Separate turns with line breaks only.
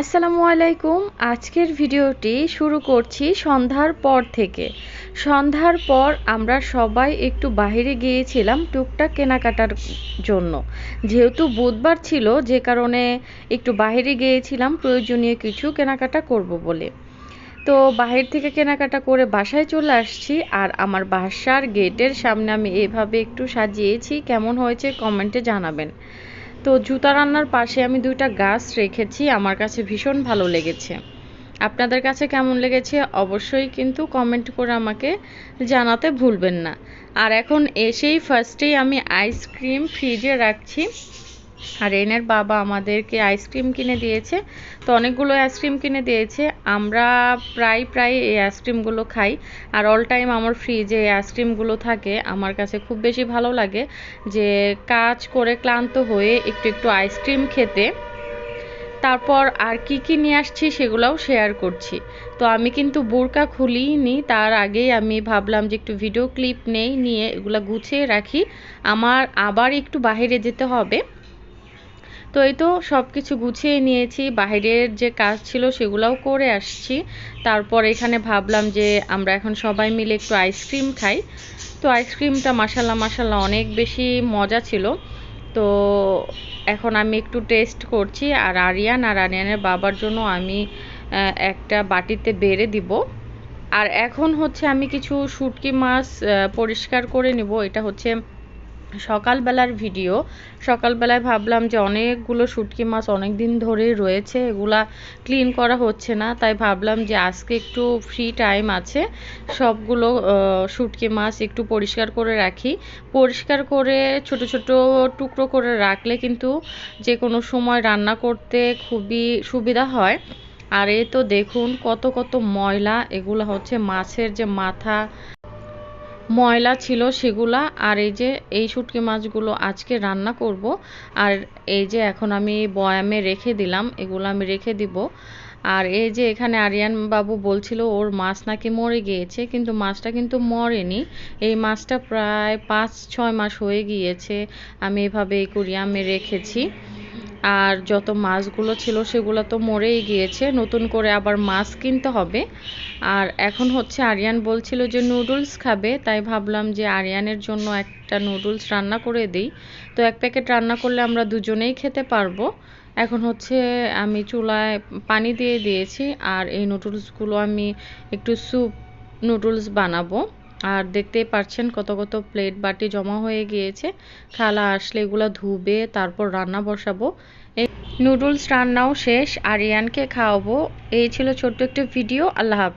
আসসালামু আলাইকুম। আজকের ভিডিওটি শুরু করছি সন্ধ্যার পর থেকে। সন্ধ্যার পর আমরা সবাই একটু বাইরে গিয়েছিলাম টুকটাক কেনাকাটার জন্য। যেহেতু বুধবার ছিল, যে কারণে একটু বাইরে গিয়েছিলাম, প্রয়োজনীয় কিছু কেনাকাটা করব বলে। তো বাহির থেকে কেনাকাটা করে বাসায় চলে আসছি, আর আমার বাসার গেটের সামনে আমি এভাবে একটু সাজিয়েছি। কেমন হয়েছে কমেন্টে জানাবেন। তো জুতা রান্নার পাশে আমি দুইটা গাছ রেখেছি, আমার কাছে ভীষণ ভালো লেগেছে। আপনাদের কাছে কেমন লেগেছে অবশ্যই কিন্তু কমেন্ট করে আমাকে জানাতে ভুলবেন না। আর এখন এসেই ফার্স্টেই আমি আইসক্রিম ফ্রিজে রাখছি। আর এনের বাবা আমাদেরকে আইসক্রিম কিনে দিয়েছে। তো অনেকগুলো আইসক্রিম কিনে দিয়েছে। আমরা প্রায় প্রায় এই আইসক্রিমগুলো খাই। আর অল টাইম আমার ফ্রিজে এই আইসক্রিমগুলো থাকে। আমার কাছে খুব বেশি ভালো লাগে যে কাজ করে ক্লান্ত হয়ে একটু একটু আইসক্রিম খেতে। তারপর আর কি কি নিয়ে আসছি সেগুলোও শেয়ার করছি। তো আমি কিন্তু বোরকা খুলিনি তার আগেই আমি ভাবলাম যে একটু ভিডিও ক্লিপ নেই, নিয়ে এগুলো গুছিয়ে রাখি। আমার আবার একটু বাইরে যেতে হবে। তো এই তো সব কিছু গুছিয়ে নিয়েছি। বাইরের যে কাজ ছিল সেগুলোও করে আসছি। তারপর এখানে ভাবলাম যে আমরা এখন সবাই মিলে একটু আইসক্রিম খাই। তো আইসক্রিমটা মাসাল্লাহ মাসাল্লাহ অনেক বেশি মজা ছিল। তো এখন আমি একটু টেস্ট করছি আর আরিয়ান আর আরিয়ানের বাবার জন্য আমি একটা বাটিতে বেড়ে দিব। আর এখন হচ্ছে আমি কিছু শুটকি মাছ পরিষ্কার করে নিব। এটা হচ্ছে সকালবেলার ভিডিও। সকালবেলায় ভাবলাম যে অনেকগুলো শুটকি মাছ অনেক দিন ধরেই রয়েছে, এগুলা ক্লিন করা হচ্ছে না। তাই ভাবলাম যে আজকে একটু ফ্রি টাইম আছে, সবগুলো শুটকি মাছ একটু পরিষ্কার করে রাখি। পরিষ্কার করে ছোট ছোট টুকরো করে রাখলে কিন্তু যে কোনো সময় রান্না করতে খুবই সুবিধা হয়। আর এ তো দেখুন কত কত ময়লা, এগুলো হচ্ছে মাছের যে মাথা ময়লা ছিল সেগুলা, আর এই যে এই শুটকি মাছগুলো আজকে রান্না করব, আর এই যে এখন আমি বয়ামে রেখে দিলাম, এগুলো আমি রেখে দিব। আর এই যে এখানে আরিয়ান বাবু বলছিল ওর মাছ নাকি মরে গিয়েছে, কিন্তু মাছটা কিন্তু মরেনি। এই মাছটা প্রায় পাঁচ, ছয় মাস হয়ে গিয়েছে, আমি এভাবে এই কুরিয়ামে রেখেছি। আর যত মাছগুলো ছিল সেগুলো তো মরেই গিয়েছে। নতুন করে আবার মাছ কিনতে হবে। আর এখন হচ্ছে আরিয়ান বলছিল যে নুডলস খাবে, তাই ভাবলাম যে আরিয়ানের জন্য একটা নুডলস রান্না করে দিই। তো এক প্যাকেট রান্না করলে আমরা দুজনেই খেতে পারব। এখন হচ্ছে আমি চুলায় পানি দিয়ে দিয়েছি, আর এই নুডলসগুলো আমি একটু স্যুপ নুডলস বানাবো। আর দেখতে পাচ্ছেন কত কত প্লেট বাটি জমা হয়ে গিয়েছে। খালা আসলে এগুলো ধুবে, তারপর রান্না বসাবো। এই নুডলস রান্নাও শেষ, আরিয়ানকে খাওয়াবো। এই ছিল ছোট্ট একটি ভিডিও আল্লাহ হাফিজ।